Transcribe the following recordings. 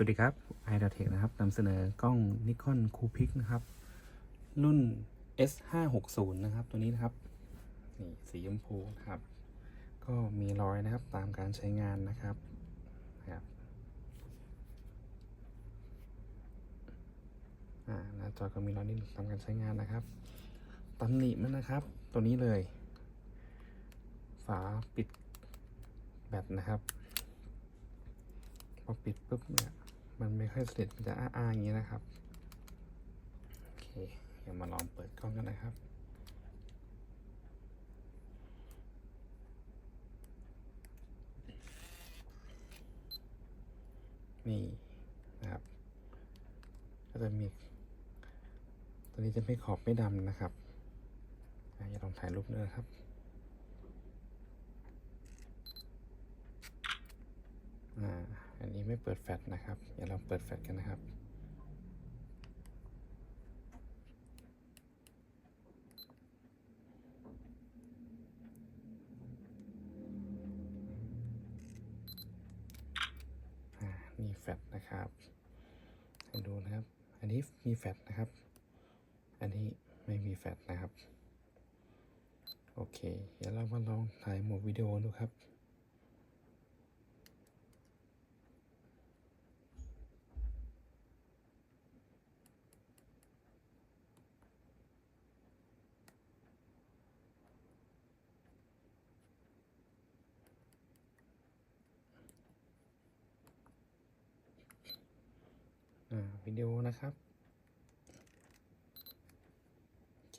สวัสดีครับ i d a t e c h นะครับนำเสนอกล้อง Nikon Coolpix นะครับ รุ่น S 5 6 0 นะครับ ตัวนี้นะครับ นี่สีชมพูนะครับ ก็มีรอยนะครับตามการใช้งานนะครับนะครับอ่าหน้าจอก็มีรอยนิดตามการใช้งานนะครับตำหนิมันนะครับ ตัวนี้เลย ฝาปิดแบตนะครับพอปิดปุ๊บเนี่ย มันไม่ค่อยสนิทมันจะอ้าๆอย่างนี้นะครับ โอเค เดี๋ยวมาลองเปิดกล้องกันนะครับนี่นะครับ ก็จะมี ตัวนี้จะไม่ขอบไม่ดำนะครับอะอย่าลองถ่ายรูปด้วยนะครับ อ่า อันนี้ ไม่เปิดแฟลชนะครับเดี๋ยวเราเปิดแฟลชกันนะครับอ่านี่แฟลชนะครับดูนะครับ อันนี้มีแฟลชนะครับ อันนี้ไม่มีแฟลชนะครับ โอเค เดี๋ยวเรามาลองถ่ายโหมดวิดีโอดูครับ ดีโอนะครับโอเค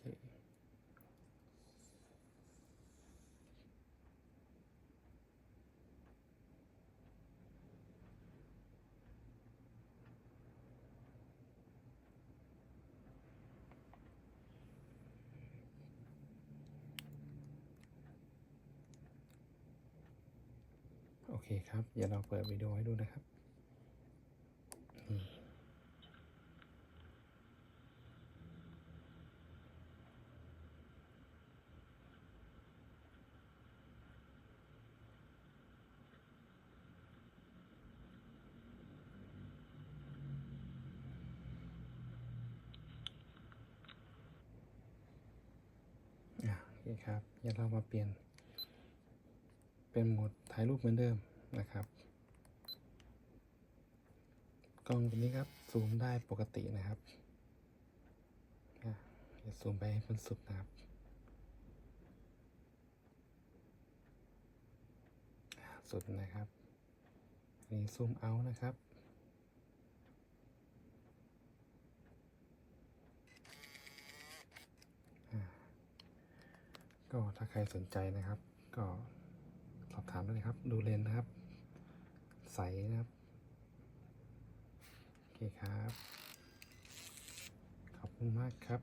โอเคครับ เดี๋ยวเราเปิดวิดีโอให้ดูนะครับ คครับเดี๋ยวเรามาเปลี่ยน เป็นโหมดถ่ายรูปเหมือนเดิมนะครับ กล้องตัวนี้ครับซูมได้ปกตินะครับอะซูมไปให้มันสุดนะครับสุดนะครับนนี้ซูมเอานะครับ ก็ถ้าใครสนใจนะครับ ก็สอบถามได้เลยครับ ดูเลนนะครับ ใสนะครับ โอเคครับ ขอบคุณมากครับ